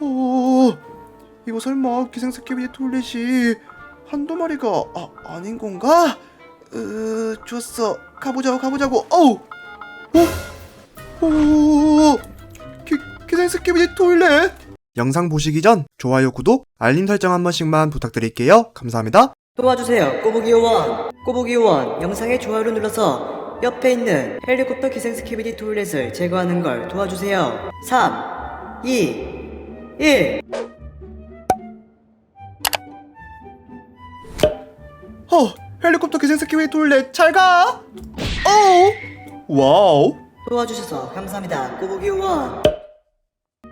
어, 이거 설마 기생스키비디 토일렛이 한두 마리가 아, 아닌 건가? 으, 좋았어. 가보자고, 가보자고. 어우! 어? 오! 기, 기생스키비디 토일렛! 영상 보시기 전 좋아요, 구독, 알림 설정 한 번씩만 부탁드릴게요. 감사합니다. 도와주세요 꼬부기 요원 꼬부기 요원 영상에 좋아요를 눌러서 옆에 있는 헬리콥터 기생 스키비디 토일렛을 제거하는 걸 도와주세요 3 2 1 어, 헬리콥터 기생스키비디 토일렛 잘 가! 어우! 와우! 도와주셔서 감사합니다. 꼬부기 요원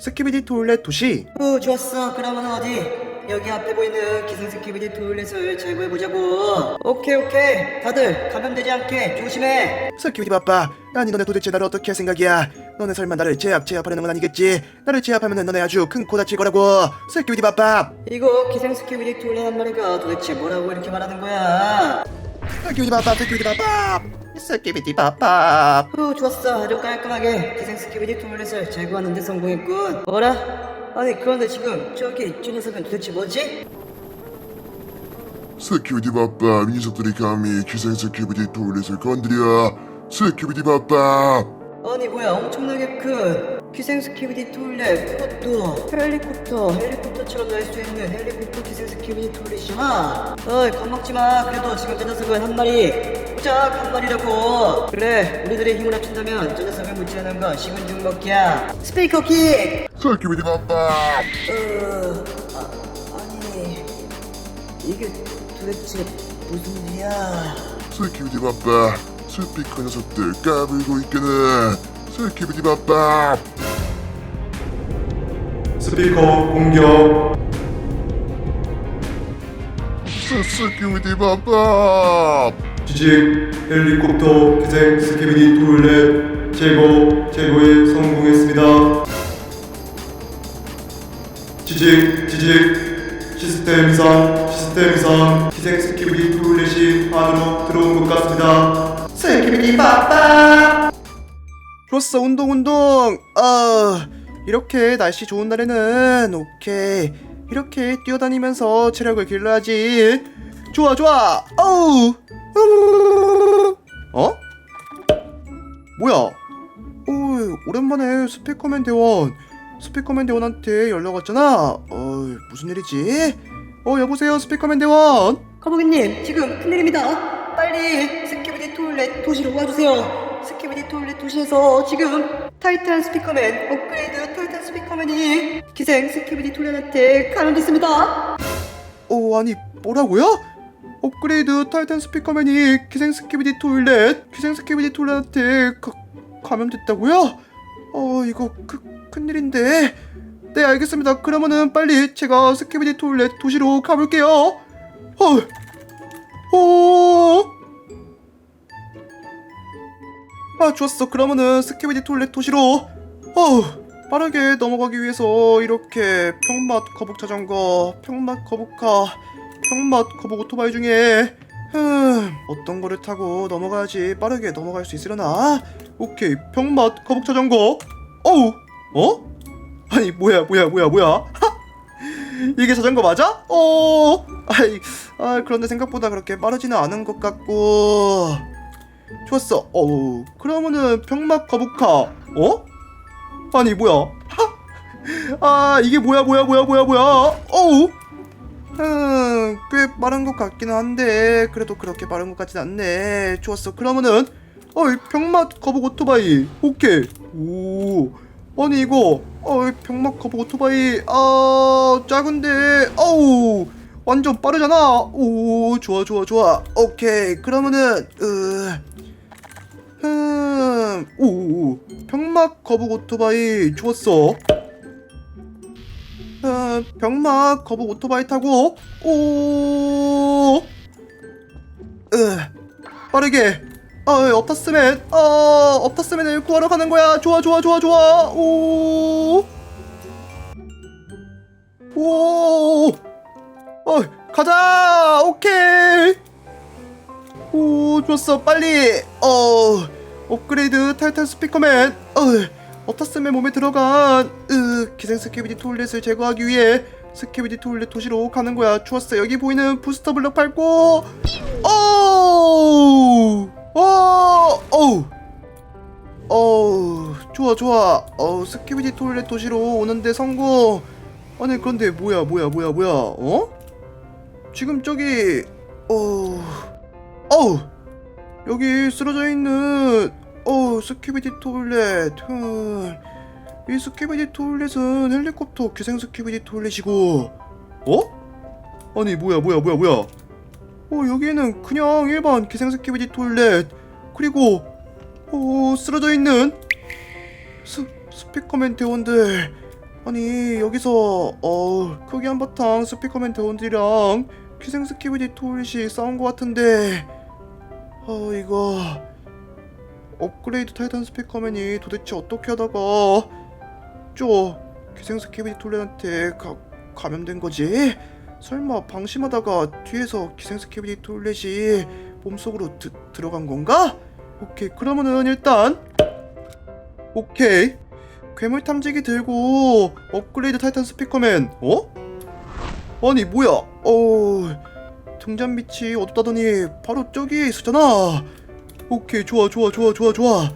스키비디 토일렛 도시. 오 좋았어. 그러면 어디 여기 앞에 보이는 기생 스키비디 토일렛을 제거해보자고. 오케이 오케이. 다들 감염되지 않게 조심해. 스키비디 바빠. 아니 너네 도대체 나를 어떻게 할 생각이야? 너네 설마 나를 제압 제압하려는 건 아니겠지? 나를 제압하면 너네 아주 큰 코 다칠 거라고. 스키비디 바빠. 이거 기생 스키비디 토일렛 한 마리가 도대체 뭐라고 이렇게 말하는 거야? 스키비디 바빠 스키비디 바빠. 스키비디 바빠. 후 좋았어. 아주 깔끔하게 기생 스키비디 토일렛을 제거하는 데 성공했군. 어라? 아니 그런데 지금 저기 저 녀석은 도대체 뭐지? 스키비디 바빠. 이 녀석들이 감히 기생 스키비디 토일렛을 건드려. 스키비디 바빠. 아니 뭐야. 엄청나게 큰 기생 스키비디 토일렛 그것도 헬리콥터 헬리콥터처럼 날 수 있는 헬리콥터 기생 스키비디 토일렛이잖아 어이 겁먹지마. 그래도 지금 저 녀석은 한 마리 쫙한 마리라고. 그래 우리들의 힘을 합친다면 저 녀석을 무찌르는 건 식은 죽 먹기야. 스피커 킥 스키비디 바빠 어, 아, 아니 이게 도대체 무슨 일이야? 스키비디 바빠 스피커 녀석들 까불고 있겠네 스키비디 바빠 스피커 공격. 스, 스키비디 바빠 지직 헬리콥터 기생 스키비디 토일렛 제거 제거에 성공했습니다. 지직 지직 시스템 이상 시스템 이상. 기생 스키비디 토일렛이 안으로 들어온 것 같습니다. 스키비디 빠빠! 좋았어 운동 운동! 아 이렇게 날씨 좋은 날에는 오케이. 이렇게 뛰어다니면서 체력을 길러야지. 좋아 좋아! 어우 어? 뭐야? 오 오랜만에 스피커맨 대원. 스피커맨 대원한테 연락 왔잖아. 어 무슨 일이지? 어 여보세요 스피커맨 대원? 거북이님 지금 큰일입니다. 빨리 스키비디 토일렛 도시로 와주세요. 스키비디 토일렛 도시에서 지금 타이탄 스피커맨 업그레이드 타이탄 스피커맨이 기생 스키비디 토일렛한테 감염됐습니다. 어 아니 뭐라고요? 업그레이드 타이탄 스피커맨이 기생 스키비디 토일렛 기생 스키비디 토일렛한테 가, 감염됐다고요? 어 이거 크, 큰일인데. 네 알겠습니다. 그러면은 빨리 제가 스키비디 토일렛 도시로 가볼게요. 어, 어. 아 좋았어. 그러면은 스키비디 토일렛 도시로. 어 빠르게 넘어가기 위해서 이렇게 평맛 거북 자전거 평맛 거북카 평맛 거북 오토바이 중에. 흠 어떤 거를 타고 넘어가야지 빠르게 넘어갈 수 있으려나? 오케이 평맛 거북 자전거. 어우 어? 아니 뭐야 뭐야 뭐야 뭐야? 이게 자전거 맞아? 어? 아이 아 그런데 생각보다 그렇게 빠르지는 않은 것 같고. 좋았어. 어우 그러면은 평맛 거북카 어? 아니 뭐야? 아 이게 뭐야 뭐야 뭐야 뭐야 뭐야? 어우 음, 꽤 빠른 것 같기는 한데 그래도 그렇게 빠른 것 같진 않네. 좋았어. 그러면은 어이 병맛 거북 오토바이. 오케이. 오. 아니 이거 어이 병맛 거북 오토바이. 아 작은데. 어우. 완전 빠르잖아. 오 좋아 좋아 좋아. 오케이. 그러면은 으 흠 오 병맛 거북 오토바이. 좋았어 어, 병막 거북 오토바이 타고 오! 으, 빠르게. 어, 업타스맨. 어, 업타스맨을 구하러 가는 거야. 좋아 좋아 좋아 좋아. 오! 오, 어, 가자! 오케이! 오 좋았어. 빨리. 어 업그레이드 타이탄 스피커맨. 어 오타스의 몸에 들어간 으 기생 스키비디 토일렛을 제거하기 위해 스키비디 토일렛 도시로 가는 거야. 좋았어. 여기 보이는 부스터 블럭 밟고. 어우! 어 어우! 어우 좋아 좋아. 어우 스키비디 토일렛 도시로 오는데 성공. 아니 그런데 뭐야 뭐야 뭐야 뭐야? 어? 지금 저기 어우. 어우! 여기 쓰러져 있는 어우 스키비디 토일렛. 흠. 이 스키비디 토일렛은 헬리콥터 기생 스키비디 토일렛이고. 어? 아니 뭐야 뭐야 뭐야 뭐야. 어 여기는 그냥 일반 기생 스키비디 토일렛. 그리고 어 쓰러져 있는 스, 스피커맨 대원들. 아니 여기서 어 크기 한바탕 스피커맨 대원들이랑 기생 스키비디 토일렛이 싸운 것 같은데. 어 이거 업그레이드 타이탄 스피커맨이 도대체 어떻게 하다가 저 기생 스키비디 톨렛한테 가, 감염된 거지? 설마 방심하다가 뒤에서 기생 스키비디 톨렛이 몸속으로 드, 들어간 건가? 오케이 그러면은 일단 오케이 괴물 탐지기 들고 업그레이드 타이탄 스피커맨 어? 아니 뭐야 어 등잔 밑이 어둡다더니 바로 저기에 있었잖아 오케이 좋아 좋아 좋아 좋아 좋아.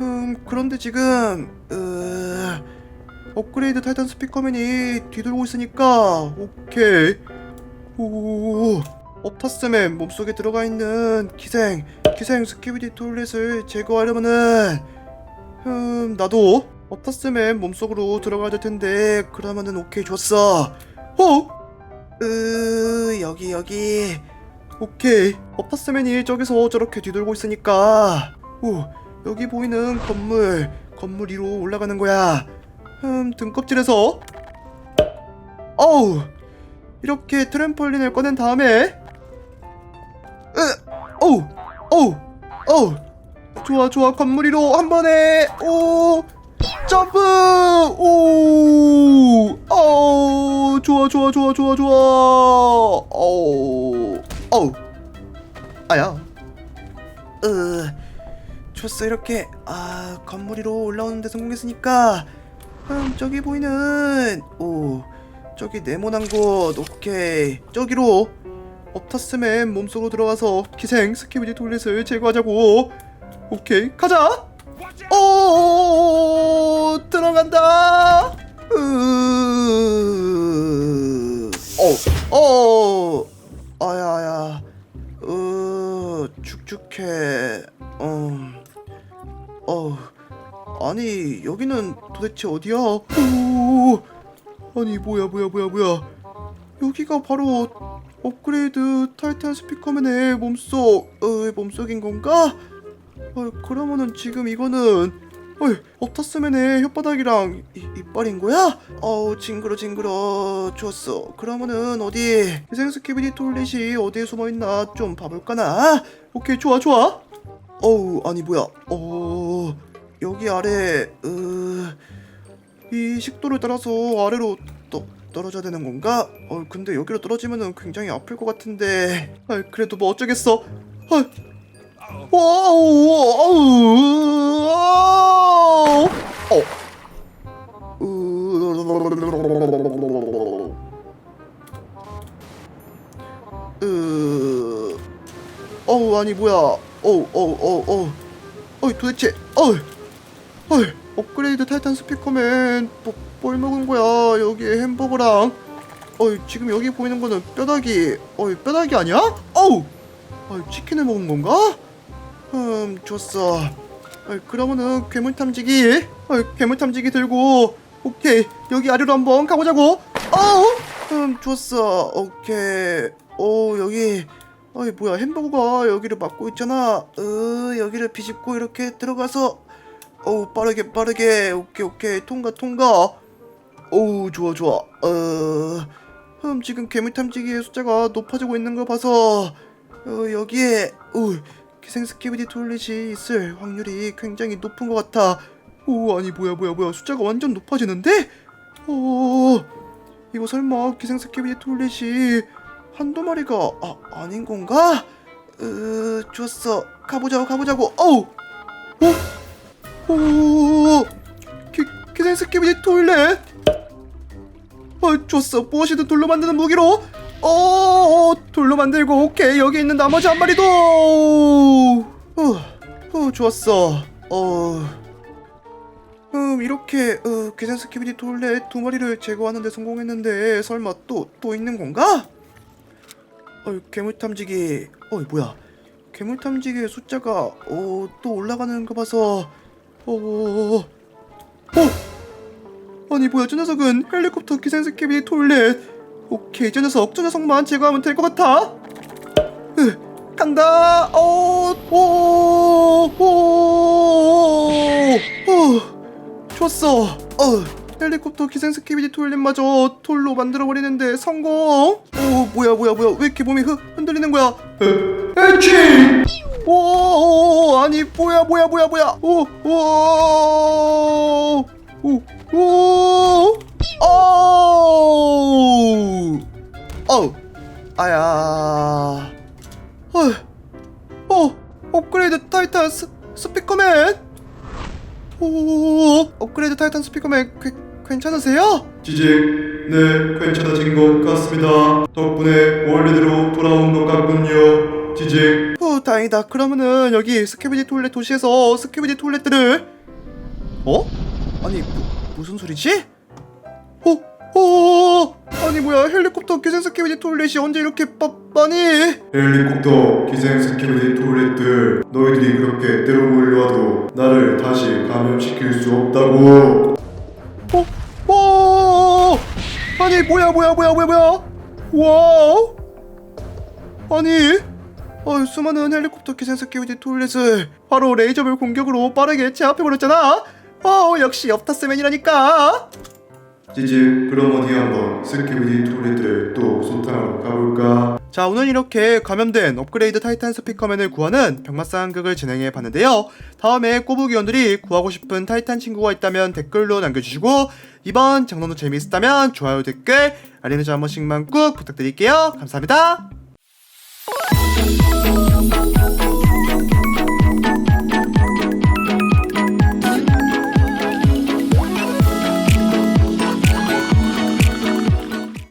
음 그런데 지금 으 업그레이드 타이탄 스피커맨이 뒤돌고 있으니까 오케이. 오 업타스맨 몸속에 들어가 있는 기생 기생 스키비디 톨렛을 제거하려면은 음 나도 업타스맨 몸속으로 들어가야 될 텐데 그러면은 오케이 좋았어. 어? 으 여기 여기 오케이. 업타스맨이 저기서 저렇게 뒤돌고 있으니까. 오 여기 보이는 건물 건물 위로 올라가는 거야. 음 등껍질에서. 어우 이렇게 트램펄린을 꺼낸 다음에. 으 어우 어우 어우. 좋아 좋아. 건물 위로 한 번에. 오 점프! 오 어우. 좋아 좋아 좋아 좋아 좋아. 어우 어우. 아야. 으 좋았어. 이렇게 아 건물 위로 올라오는데 성공했으니까. 음 저기 보이는 오 저기 네모난 곳 오케이. 저기로 업타스맨 몸속으로 들어가서 기생 스키비디 톨렛을 제거하자고. 오케이 가자. 오 들어간다. 으 어 어 아야야 으 축축해 음 어, 아니 여기는 도대체 어디야? 오, 아니 뭐야 뭐야 뭐야 뭐야? 여기가 바로 업그레이드 타이탄 스피커맨의 몸속, 어, 몸속인 건가? 어, 그러면은 지금 이거는 어, 업타스맨의 혓바닥이랑 이, 이빨인 거야? 어우 징그러 징그러. 좋았어 그러면은 어디 기생스키비디 톨렛이 어디에 숨어있나 좀 봐볼까나? 오케이 좋아 좋아. 어우 아니 뭐야. 어 여기 아래 으, 이 식도를 따라서 아래로 떠, 떨어져야 되는 건가? 어 근데 여기로 떨어지면은 굉장히 아플 것 같은데. 아 그래도 뭐 어쩌겠어? 아, 와우 어우 뭐야? 어우 어우 어우 어우 어이 도대체 어우 어이 업그레이드 타이탄 스피커맨 뭐, 뭘 먹은 거야 여기에 햄버거랑? 어이 지금 여기 보이는 거는 뼈다귀 어이 뼈다귀 아니야? 어우! 어이 치킨을 먹은 건가? 음 좋았어 어이 그러면은 괴물 탐지기 어이 괴물 탐지기 들고 오케이 여기 아래로 한번 가보자고. 어우! 음 좋았어 오케이. 오 여기 어이 뭐야 햄버거가 여기를 막고 있잖아. 으 여기를 비집고 이렇게 들어가서. 어우 빠르게 빠르게. 오케이 오케이. 통과 통과. 어우 좋아 좋아. 어 음, 지금 괴물 탐지기의 숫자가 높아지고 있는 걸 봐서. 어, 여기에 오 기생 스키비디 톨렛이 있을 확률이 굉장히 높은 것 같아. 오 아니 뭐야 뭐야 뭐야. 숫자가 완전 높아지는데? 어 이거 설마 기생 스키비디 톨렛이 한두 마리가 아 아닌 건가? 으 좋았어. 가보자고 가보자고. 어우! 어? 오 기생 스키비디 토일렛. 어 좋았어. 무엇이든 돌로 만드는 무기로. 어, 어 돌로 만들고 오케이. 여기 있는 나머지 한 마리도. 어, 어 좋았어. 어 음 이렇게 어, 기생 스키비디 토일렛 두 마리를 제거하는데 성공했는데 설마 또 또 있는 건가? 어 괴물 탐지기 어 뭐야. 괴물 탐지기의 숫자가 어 또 올라가는 거 봐서 어, 어, 어. 아니 뭐야 저 녀석은 헬리콥터 기생 스키비디 토일렛. 오케이 저 녀석 저 녀석만 제거하면 될 것 같아. 으, 간다. 어, 오 오오 좋았어. 어 헬리콥터 기생 스키비디 토일렛마저 돌로 만들어버리는데 성공? 오 뭐야 뭐야 뭐야. 왜 이렇게 몸이 흔, 흔들리는 거야? 에치 오 아니 뭐야 뭐야 뭐야 뭐야. 오오오오. 오, 어우, 아야, 어, 어, 업그레이드 타이탄 스, 스피커맨, 오, 업그레이드 타이탄 스피커맨, 괜, 괜찮으세요? 지직, 네, 괜찮아진 것 같습니다. 덕분에 원래대로 돌아온 것 같군요. 지직, 어, 다행이다. 그러면은 여기 스키비디 토일렛 도시에서 스키비디 토일렛들을, 어? 아니 무, 무슨 소리지? 어, 어, 아니 뭐야 헬리콥터 기생 스키비디 토일렛이 언제 이렇게 빠, 많이? 헬리콥터, 기생 스키비디 토일렛들, 너희들이 그렇게 때로 몰려와도 나를 다시 감염시킬 수 없다고. 아니 뭐야 뭐야 뭐야 뭐야 뭐야? 와, 아니, 어, 수많은 헬리콥터 기생 스키비디 토일렛을 바로 레이저별 공격으로 빠르게 제압해 버렸잖아. 어, 역시 엽타스맨이라니까. 지직, 그럼 어디 한번 스키비디 토일렛들을 또 소탕하러 가볼까? 자 오늘 이렇게 감염된 업그레이드 타이탄 스피커맨을 구하는 병맛상극을 진행해 봤는데요. 다음에 꼬부기원들이 구하고 싶은 타이탄 친구가 있다면 댓글로 남겨주시고 이번 장난도 재미있었다면 좋아요 댓글 알림 설정 한 번씩만 꾹 부탁드릴게요. 감사합니다